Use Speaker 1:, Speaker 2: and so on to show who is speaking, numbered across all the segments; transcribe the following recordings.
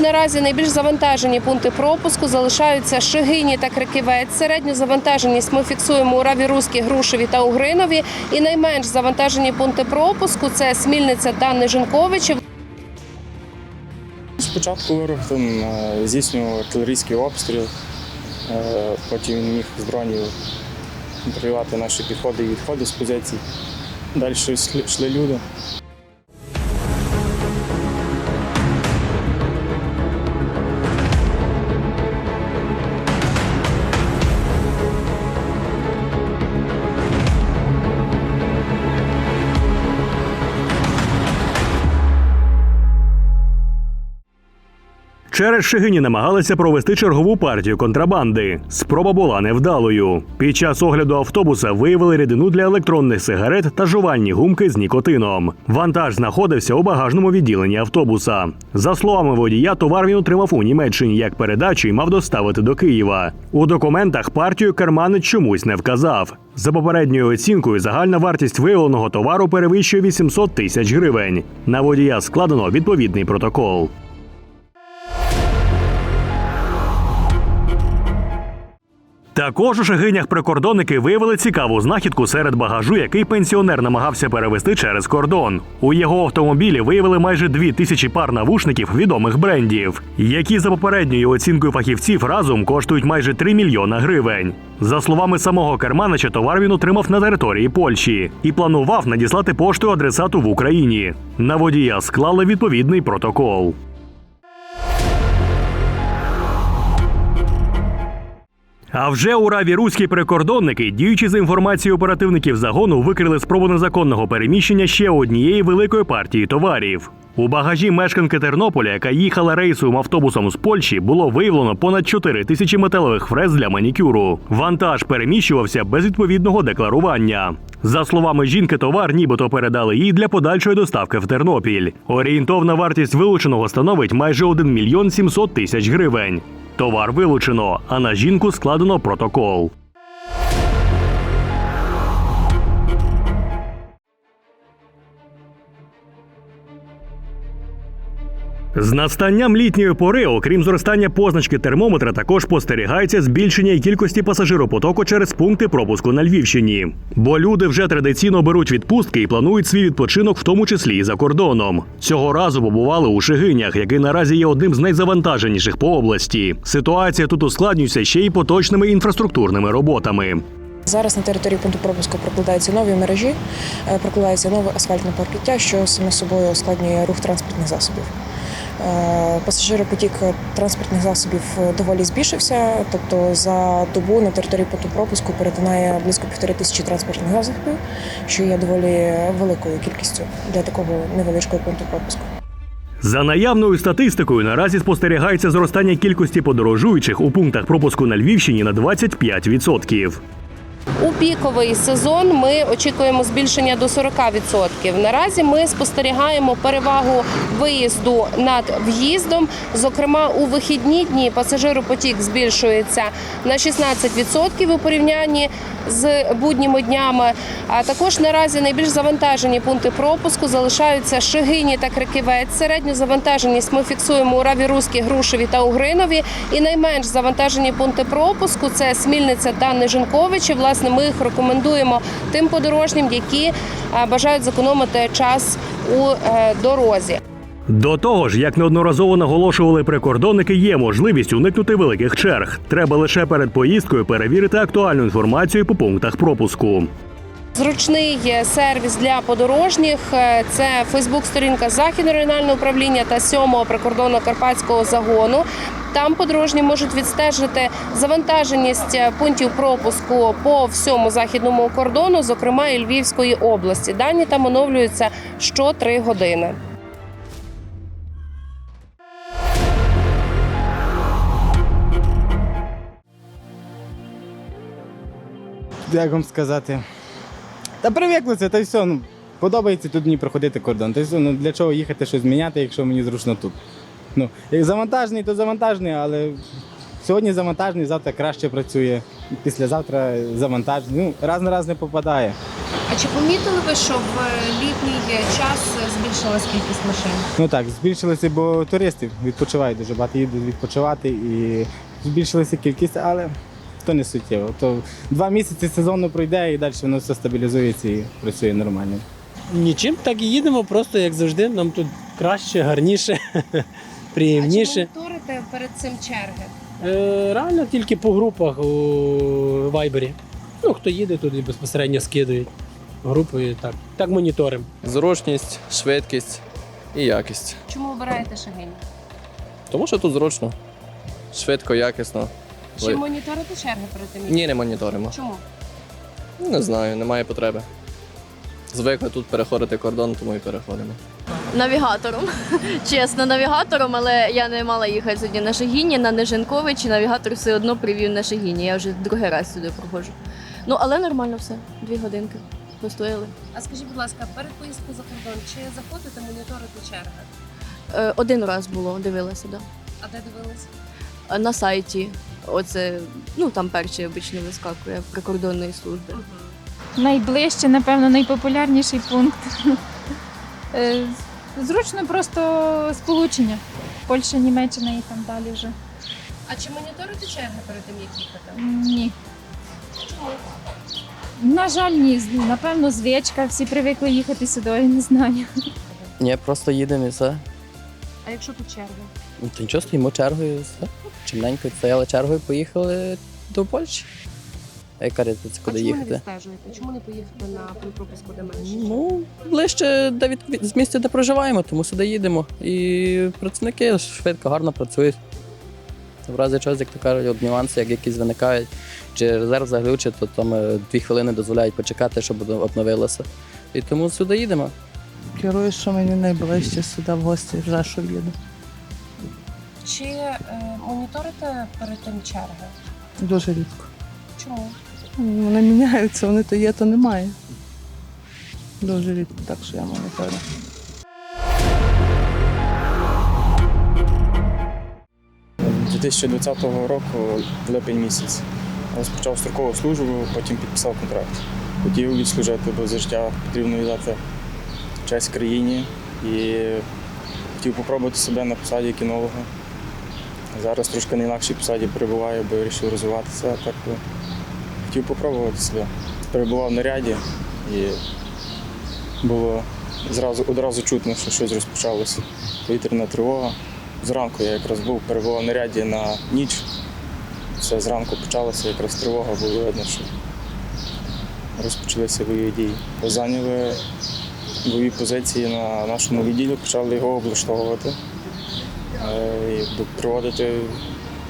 Speaker 1: наразі найбільш завантажені пункти пропуску залишаються Шигині та Криківець. Середню завантаженість ми фіксуємо у Раві Руській, Грушеві та Угринові. І найменш завантажені пункти пропуску це Смільниця та Нижинковичі.
Speaker 2: Спочатку ворог е, здійснював артилерійський обстріл, е, потім він міг з дронів контролювати наші підходи і відходи з позицій. Далі йшли люди.
Speaker 3: Через Шигині намагалися провести чергову партію контрабанди. Спроба була невдалою. Під час огляду автобуса виявили рідину для електронних сигарет та жувальні гумки з нікотином. Вантаж знаходився у багажному відділенні автобуса. За словами водія, товар він отримав у Німеччині як передачу і мав доставити до Києва. У документах партію керманець чомусь не вказав. За попередньою оцінкою, загальна вартість виявленого товару перевищує 800 тисяч гривень. На водія складено відповідний протокол. Також у Шагинях прикордонники виявили цікаву знахідку серед багажу, який пенсіонер намагався перевести через кордон. У його автомобілі виявили майже дві тисячі пар навушників відомих брендів, які за попередньою оцінкою фахівців разом коштують майже 3 мільйона гривень. За словами самого керманича, товар він отримав на території Польщі і планував надіслати поштою адресату в Україні. На водія склали відповідний протокол. А вже у раві руські прикордонники, діючи за інформацією оперативників загону, викрили спробу незаконного переміщення ще однієї великої партії товарів. У багажі мешканки Тернополя, яка їхала рейсовим автобусом з Польщі, було виявлено понад 4 тисячі металевих фрез для манікюру. Вантаж переміщувався без відповідного декларування. За словами жінки, товар нібито передали їй для подальшої доставки в Тернопіль. Орієнтовна вартість вилученого становить майже 1 мільйон 700 тисяч гривень. Товар вилучено, а на жінку складено протокол. З настанням літньої пори, окрім зростання позначки термометра, також спостерігається збільшення кількості пасажиропотоку через пункти пропуску на Львівщині. Бо люди вже традиційно беруть відпустки і планують свій відпочинок, в тому числі і за кордоном. Цього разу побували у Шигинях, який наразі є одним з найзавантаженіших по області. Ситуація тут ускладнюється ще й поточними інфраструктурними роботами.
Speaker 4: Зараз на території пункту пропуску прокладаються нові мережі, е, прокладається нове асфальтне покриття, що саме собою ускладнює рух транспортних засобів. Е, Пасажиропотік транспортних засобів доволі збільшився, тобто за добу на території пункту пропуску перетинає близько півтори тисячі транспортних засобів, що є доволі великою кількістю для такого невеличкого пункту пропуску.
Speaker 3: За наявною статистикою, наразі спостерігається зростання кількості подорожуючих у пунктах пропуску на Львівщині на 25%.
Speaker 1: У піковий сезон ми очікуємо збільшення до 40%. Наразі ми спостерігаємо перевагу виїзду над в'їздом. Зокрема, у вихідні дні пасажиропотік збільшується на 16% у порівнянні з будніми днями. А також наразі найбільш завантажені пункти пропуску залишаються Шигині та Криківець. Середню завантаженість ми фіксуємо у Раві Руській, Грушеві та Угринові. І найменш завантажені пункти пропуску це Смільниця та Нижинковичі. Власне, ми їх рекомендуємо тим подорожнім, які бажають зекономити час у е, дорозі.
Speaker 3: До того ж, як неодноразово наголошували прикордонники, є можливість уникнути великих черг. Треба лише перед поїздкою перевірити актуальну інформацію по пунктах пропуску.
Speaker 1: Зручний сервіс для подорожніх. Е, Це Фейсбук-сторінка Західного регіонального управління та 7-го прикордонно карпатського загону. Там подорожні можуть відстежити завантаженість е, пунктів пропуску по всьому західному кордону, зокрема і Львівської області. Дані там оновлюються що 3 години.
Speaker 5: Як вам сказати. Та привикли це, та й все. Ну, подобається тут мені проходити кордон. Та й все, ну для чого їхати щось міняти, якщо мені зручно тут. Ну, як завантажений, то завантажений, але сьогодні завантажений, завтра краще працює, післязавтра завантажений. Ну, раз на раз не попадає.
Speaker 1: А чи помітили ви, що в літній час збільшилась кількість машин?
Speaker 5: Ну так, збільшилося, бо туристів відпочивають дуже багато їдуть відпочивати і збільшилася кількість, але то не суттєво. То два місяці сезонно пройде і далі воно все стабілізується і працює нормально.
Speaker 6: Нічим так і їдемо, просто як завжди. Нам тут краще, гарніше, приємніше.
Speaker 1: А моніторите перед цим черги?
Speaker 6: Е, реально тільки по групах у Вайбері. Ну, хто їде, туди безпосередньо скидують групою. Так, так моніторимо.
Speaker 7: Зручність, швидкість і якість.
Speaker 1: Чому обираєте Шагині?
Speaker 7: Тому що тут зручно, швидко, якісно.
Speaker 1: Чи
Speaker 7: Ви-
Speaker 1: моніторите черги перед тим? як-
Speaker 7: Ні, не моніторимо.
Speaker 1: Чому?
Speaker 7: Не знаю, немає потреби. Звикли тут переходити кордон, тому і переходимо.
Speaker 8: навігатором. Чесно, навігатором, але я не мала їхати сьогодні на Шагіні, на Нежинкович, і навігатор все одно привів на Шагіні. Я вже другий раз сюди проходжу. Ну, але нормально все. Дві годинки постояли.
Speaker 1: А скажіть, будь ласка, перед поїздкою за кордон, чи заходите моніторити черги?
Speaker 8: Е, один раз було, дивилася, да.
Speaker 1: А де дивились?
Speaker 8: Е, На сайті. Оце, ну там перший обично вискакує прикордонної служби.
Speaker 9: Найближче, напевно, найпопулярніший пункт. Е, Зручно просто сполучення. Польща, Німеччина і там далі вже.
Speaker 1: А чи моніторите черги перед тим, як їхати?
Speaker 9: М, Ні. На жаль, ні. З- Напевно, звичка. Всі привикли їхати сюди, я не знаю.
Speaker 10: Ні, просто їдемо і все.
Speaker 1: А якщо тут черги?
Speaker 10: Ну, То нічого, стоїмо чергою, і все. Чимненько стояли чергою, поїхали до Польщі. А яка різниця, куди
Speaker 1: а чому не
Speaker 10: їхати?
Speaker 1: відстежуєте? Чому не поїхати на пропуску де менше?
Speaker 10: Ну, ближче де від, від- з місця, де проживаємо, тому сюди їдемо. І працівники швидко, гарно працюють. В разі чогось, як то кажуть, от нюанси, як якісь виникають, чи резерв заглючить, то там е, дві хвилини дозволяють почекати, щоб обновилося. І тому сюди їдемо.
Speaker 11: Керую, що мені найближче сюди в гості вже що їду.
Speaker 1: Чи е, моніторите перед тим черги?
Speaker 11: Дуже рідко.
Speaker 1: Чому?
Speaker 11: Вони міняються, вони то є, то немає. Дуже рідко, так що я моніторю.
Speaker 2: З 2020 року, липень місяць, розпочав строкову службу, потім підписав контракт. Хотів відслужити, бо за життя потрібно віддати честь країні і хотів спробувати себе на посаді кінолога. Зараз трошки на інакшій посаді перебуваю, бо я вирішив розвиватися. Так е, хотів спробувати себе. Перебував в наряді і було зразу, одразу чутно, що щось розпочалося. Повітряна тривога. Зранку я якраз був, перебував в наряді на ніч. Все зранку почалося, якраз тривога, було видно, що розпочалися бойові дії. Зайняли бойові позиції на нашому відділі, почали його облаштовувати проводити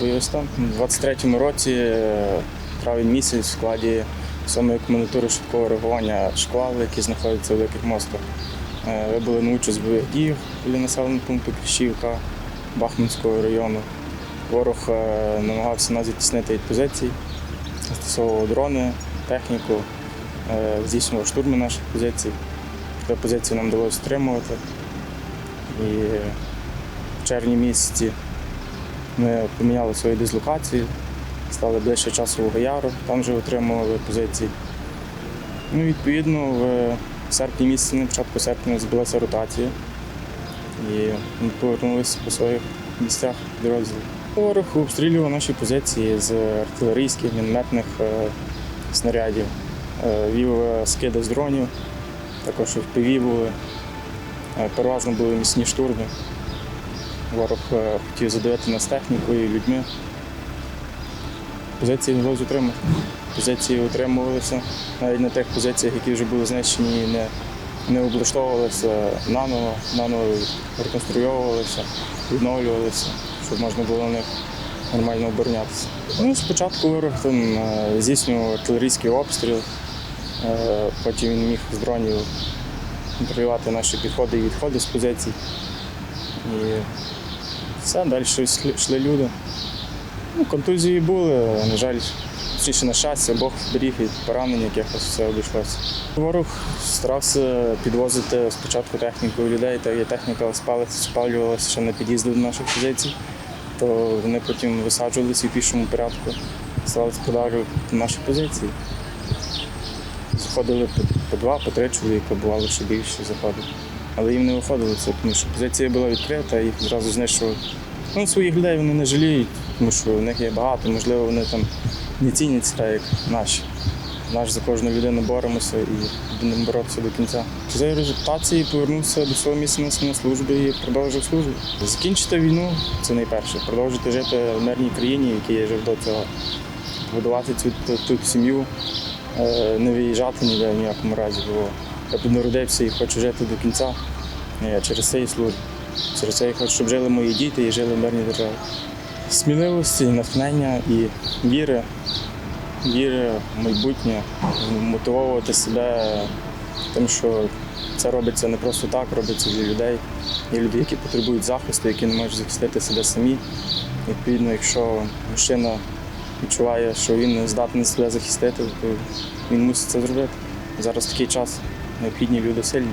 Speaker 2: бойовий стан. У 23-му році, е, травень місяць, в складі саме комендатури швидкого реагування шквал, які знаходяться в великих мостах. Е, Вибули на участь бойових діях біля населеного пункту Кліщівка Бахмутського району. Ворог е, намагався нас відтіснити від позицій, застосовував дрони, техніку, е, здійснював штурми наших позицій. Проте позиції нам вдалося стримувати. І в червні місяці ми поміняли свої дислокації, стали ближче часового яру, там вже отримували позиції. Ну, відповідно, в серпні місяці, на початку серпня збилася ротація. І ми повернулися по своїх місцях підрозділів. Ворог обстрілював наші позиції з артилерійських, мінометних е, снарядів, Е, вів е, скиди з дронів, також FPV були. Переважно були міцні штурми. Ворог е, хотів задавити нас технікою і людьми. Позиції не вдалося утримати. Позиції утримувалися навіть на тих позиціях, які вже були знищені, не, не облаштовувалися наново, наново реконструйовувалися, відновлювалися, щоб можна було на них нормально оборонятися. Ну, спочатку ворог там е, здійснював артилерійський обстріл, е, потім він міг з дронів контролювати наші підходи і відходи з позицій. І все, далі йшли- люди. Ну, контузії були, на жаль, точніше на щастя, Бог беріг від поранень, якихось все обійшлося. Ворог старався підвозити спочатку техніку людей, та техніка спалювалася ще на під'їзді до наших позицій, то вони потім висаджувалися в пішому порядку, старалися подавлювати наші позиції. Заходили по два, по три чоловіка, бувало ще більше заходить. Але їм не виходило це, тому що позиція була відкрита, їх одразу знищували. Ну, своїх людей вони не жаліють, тому що в них є багато, можливо, вони там не цінять так, як наші. Наш за кожну людину боремося і будемо боротися до кінця. За репутації повернувся до свого місця на службі і продовжив службу. Закінчити війну це найперше. Продовжити жити в мирній країні, в якій я жив до цього. Будувати цю тут, сім'ю, е, не виїжджати ніде в ніякому разі. Бо я тут народився і хочу жити до кінця. Я через це і служу. Через це я хочу, щоб жили мої діти і жили в мирній державі. Сміливості, натхнення і віри віри в майбутнє, мотивовувати себе тим, що це робиться не просто так, робиться для людей. Є люди, які потребують захисту, які не можуть захистити себе самі. Відповідно, якщо мужчина відчуває, що він не здатний себе захистити, то він мусить це зробити. Зараз такий час, необхідні люди сильні.